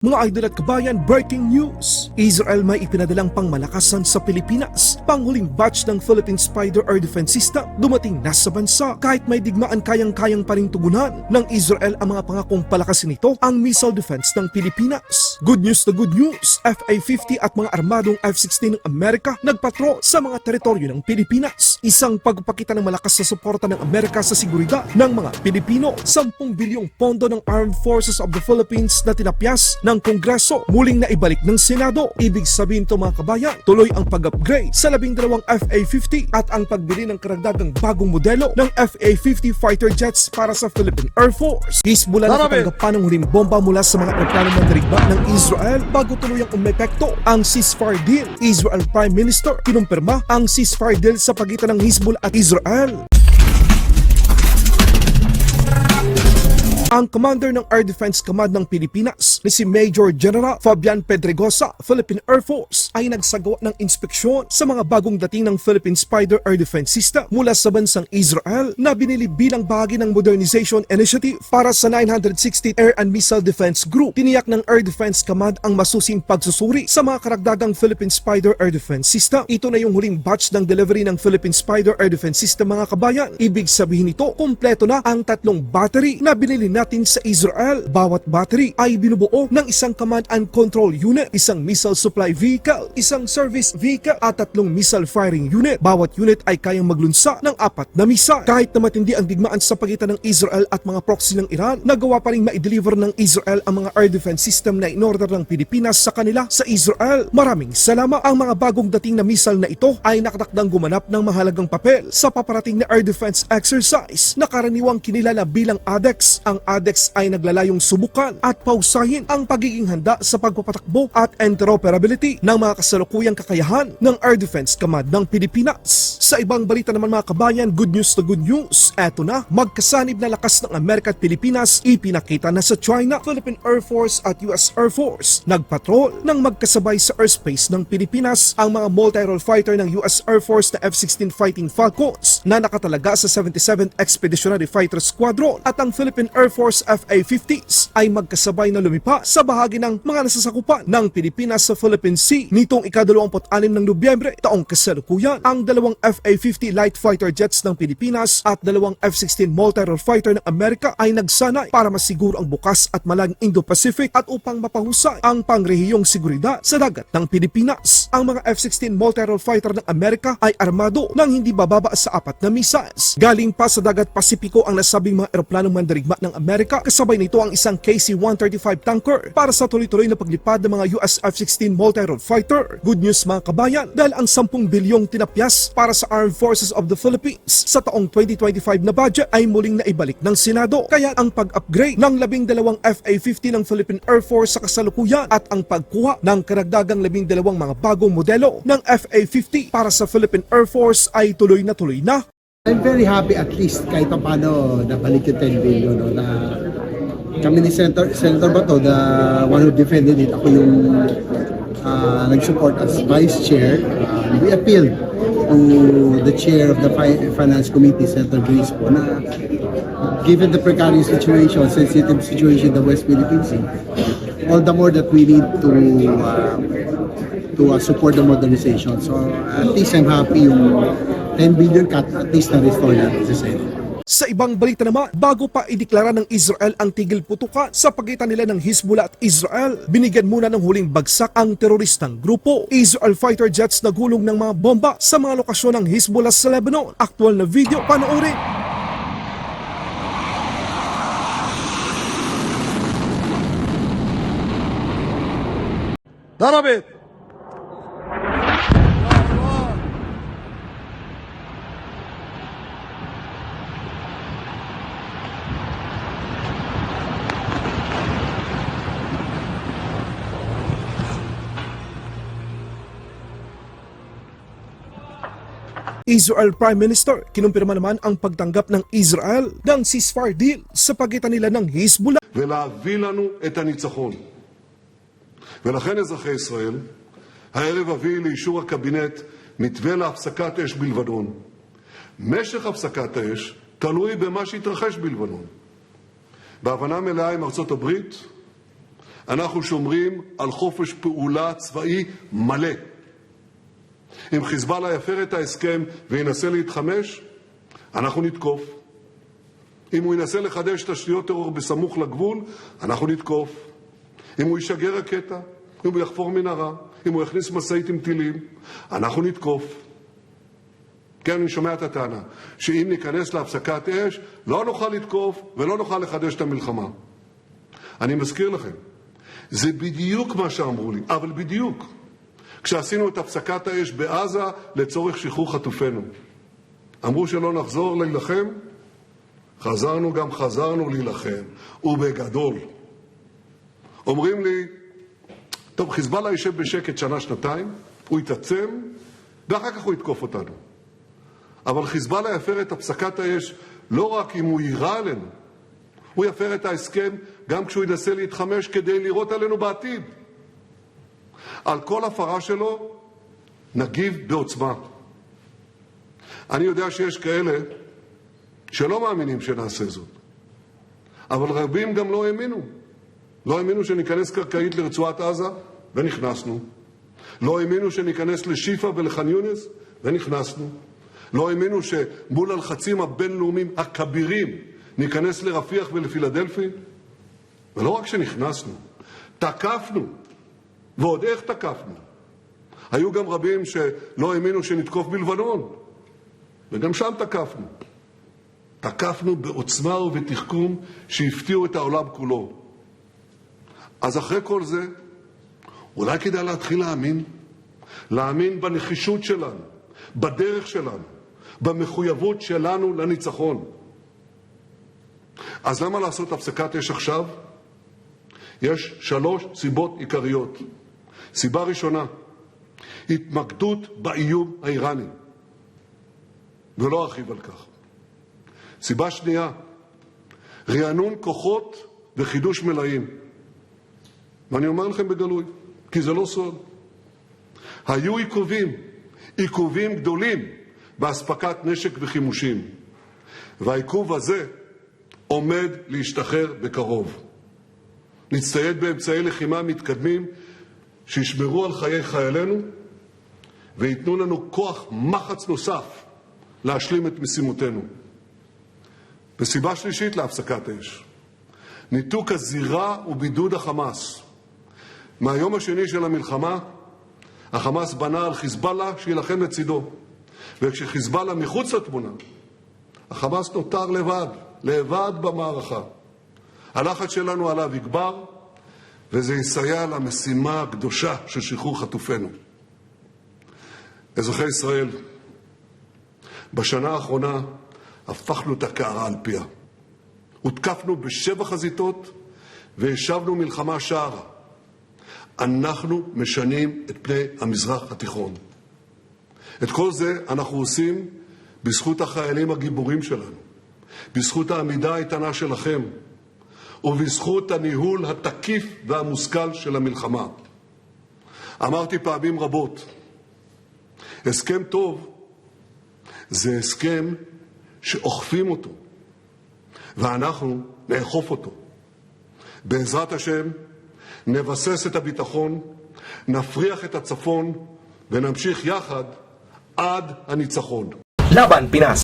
Mga idol at kabayan, breaking news! Israel may ipinadalang pangmalakasan sa Pilipinas. Panghuling batch ng Philippine Spider Air Defense System dumating na sa bansa. Kahit may digmaan kayang-kayang pa rin tugunan ng Israel ang mga pangakong palakasin nito ang missile defense ng Pilipinas. Good news na good news! FA-50 at mga armadong F-16 ng Amerika nagpatrol sa mga teritoryo ng Pilipinas. Isang pagpakita ng malakas na suporta ng Amerika sa seguridad ng mga Pilipino. 10 bilyong pondo ng Armed Forces of the Philippines na tinapyas ng Kongreso muling naibalik ng Senado. Ibig sabihin to mga kabayan, tuloy ang pag-upgrade sa labing dalawang FA-50 at ang pagbili ng karagdagang bagong modelo ng FA-50 fighter jets para sa Philippine Air Force. Hezbollah nakatanggap pa ng huling bomba mula sa mga aeroplano mandirigma ng Israel bago tuluyang umepekto ang ceasefire deal. Israel Prime Minister kinumpirma ang ceasefire deal sa pagitan ng Hezbollah at Israel. Ang commander ng Air Defense Command ng Pilipinas na si Major General Fabian Pedregosa, Philippine Air Force ay nagsagawa ng inspeksyon sa mga bagong dating ng Philippine Spider Air Defense System mula sa bansang Israel na binili bilang bahagi ng Modernization Initiative para sa 960th Air and Missile Defense Group. Tiniyak ng Air Defense Command ang masusing pagsusuri sa mga karagdagang Philippine Spider Air Defense System. Ito na yung huling batch ng delivery ng Philippine Spider Air Defense System mga kabayan. Ibig sabihin nito, kumpleto na ang tatlong battery na binili natin sa Israel. Bawat battery ay binubuo ng isang command and control unit, isang missile supply vehicle, isang service vehicle at tatlong missile firing unit. Bawat unit ay kayang maglunsa ng apat na missile. Kahit na matindi ang digmaan sa pagitan ng Israel at mga proxy ng Iran, nagawa pa rin ma-deliver ng Israel ang mga air defense system na inorder ng Pilipinas sa kanila sa Israel. Maraming salamat. Ang mga bagong dating na missile na ito ay nakatakdang gumanap ng mahalagang papel sa paparating na air defense exercise na karaniwang kinilala bilang ADEX. Ang ADEX ay naglalayong subukan at pausahin ang pagiging handa sa pagpapatakbo at interoperability ng mga kasalukuyang kakayahan ng Air Defense Command ng Pilipinas. Sa ibang balita naman mga kabayan, good news to good news. Eto na, magkasanib na lakas ng Amerika at Pilipinas ipinakita na sa China, Philippine Air Force at US Air Force. Nagpatrol ng magkasabay sa airspace ng Pilipinas ang mga multi-role fighter ng US Air Force na F-16 Fighting Falcons na nakatalaga sa 77th Expeditionary Fighter Squadron at ang Philippine Air Force FA-50s ay magkasabay na lumipa sa bahagi ng mga nasasakupan ng Pilipinas sa Philippine Sea nitong ika-26 ng Nobyembre taong kasalukuyan. Ang dalawang FA-50 light fighter jets ng Pilipinas at dalawang F-16 multi-role fighter ng Amerika ay nagsanay para masiguro ang bukas at malang Indo-Pacific at upang mapahusay ang pangrehiyong seguridad sa dagat ng Pilipinas. Ang mga F-16 multi-role fighter ng Amerika ay armado ng hindi bababa sa apat na missiles. Galing pa sa dagat Pasipiko ang nasabing mga eroplanong mandirigma ng Amerika kasabay nito ang isang KC-135 tanker para sa tuloy-tuloy na paglipad ng mga US F-16 multi-role fighter. Good news mga kabayan dahil ang 10 bilyong tinapyas para sa Armed Forces of the Philippines sa taong 2025 na budget ay muling naibalik ng Senado. Kaya ang pag-upgrade ng labing dalawang FA-50 ng Philippine Air Force sa kasalukuyan at ang pagkuha ng karagdagang labing dalawang mga bagong modelo ng FA-50 para sa Philippine Air Force ay tuloy na tuloy na. I'm very happy at least kahit pa paano nabalik yung 10 billion no, na kami ni Senator, Senator Bato, the one who defended it, ako yung uh, nag-support as Vice Chair. Uh, we appealed to the Chair of the Fi- Finance Committee, Senator Grace po, na given the precarious situation, sensitive situation in the West Philippine Sea, all the more that we need to uh, to uh, support the modernization. So at least I'm happy yung 10 billion cut at least na-restore natin sa Senate. Sa ibang balita naman, bago pa ideklara ng Israel ang tigil putukan sa pagitan nila ng Hezbollah at Israel, binigyan muna ng huling bagsak ang teroristang grupo. Israel fighter jets nagulong ng mga bomba sa mga lokasyon ng Hezbollah sa Lebanon. Aktual na video, panoorin! ضربت Israel Prime Minister kinumpirma naman ang pagtanggap ng Israel ng ceasefire deal sa pagitan nila ng Hezbollah ולהביא לנו את הניצחון. ולכן אזרחי ישראל, הערב אביא לאישור הקבינט מתווה להפסקת אש בלבנון. משך הפסקת האש תלוי במה שיתרחש בלבנון. בהבנה מלאה עם ארצות הברית, אנחנו שומרים על חופש פעולה צבאי מלא. אם חיזבאללה יפר את ההסכם וינסה להתחמש, אנחנו נתקוף. אם הוא ינסה לחדש תשתיות טרור בסמוך לגבול, אנחנו נתקוף. אם הוא ישגר רקטה, אם הוא יחפור מנהרה, אם הוא יכניס משאית עם טילים, אנחנו נתקוף. כן, אני שומע את הטענה, שאם ניכנס להפסקת אש, לא נוכל לתקוף ולא נוכל לחדש את המלחמה. אני מזכיר לכם, זה בדיוק מה שאמרו לי, אבל בדיוק. כשעשינו את הפסקת האש בעזה לצורך שחרור חטופינו. אמרו שלא נחזור להילחם, חזרנו גם חזרנו להילחם, ובגדול. אומרים לי, טוב, חיזבאללה יישב בשקט שנה-שנתיים, הוא יתעצם, ואחר כך הוא יתקוף אותנו. אבל חיזבאללה יפר את הפסקת האש לא רק אם הוא יירה עלינו, הוא יפר את ההסכם גם כשהוא ינסה להתחמש כדי לירות עלינו בעתיד. על כל הפרה שלו נגיב בעוצמה. אני יודע שיש כאלה שלא מאמינים שנעשה זאת, אבל רבים גם לא האמינו. לא האמינו שניכנס קרקעית לרצועת עזה, ונכנסנו. לא האמינו שניכנס לשיפא ולח'אן יונס, ונכנסנו. לא האמינו שמול הלחצים הבינלאומיים הכבירים ניכנס לרפיח ולפילדלפי, ולא רק שנכנסנו, תקפנו, ועוד איך תקפנו. היו גם רבים שלא האמינו שנתקוף בלבנון, וגם שם תקפנו. תקפנו בעוצמה ובתחכום שהפתיעו את העולם כולו. אז אחרי כל זה, אולי כדאי להתחיל להאמין? להאמין בנחישות שלנו, בדרך שלנו, במחויבות שלנו לניצחון. אז למה לעשות הפסקת אש עכשיו? יש שלוש סיבות עיקריות. סיבה ראשונה, התמקדות באיום האיראני, ולא ארחיב על כך. סיבה שנייה, רענון כוחות וחידוש מלאים. ואני אומר לכם בגלוי, כי זה לא סוד. היו עיכובים, עיכובים גדולים באספקת נשק וחימושים, והעיכוב הזה עומד להשתחרר בקרוב. נצטייד באמצעי לחימה מתקדמים שישמרו על חיי חיילינו וייתנו לנו כוח מחץ נוסף להשלים את משימותינו. וסיבה שלישית להפסקת אש, ניתוק הזירה ובידוד החמאס. מהיום השני של המלחמה, החמאס בנה על חיזבאללה שיילחם לצידו. וכשחיזבאללה מחוץ לתמונה, החמאס נותר לבד, לבד במערכה. הלחץ שלנו עליו יגבר, וזה יסייע למשימה הקדושה של שחרור חטופינו. אזרחי ישראל, בשנה האחרונה הפכנו את הקערה על פיה. הותקפנו בשבע חזיתות והשבנו מלחמה שערה. אנחנו משנים את פני המזרח התיכון. את כל זה אנחנו עושים בזכות החיילים הגיבורים שלנו, בזכות העמידה האיתנה שלכם ובזכות הניהול התקיף והמושכל של המלחמה. אמרתי פעמים רבות, הסכם טוב זה הסכם שאוכפים אותו, ואנחנו נאכוף אותו. בעזרת השם, נבסס את הביטחון, נפריח את הצפון ונמשיך יחד עד הניצחון. Laban Pinas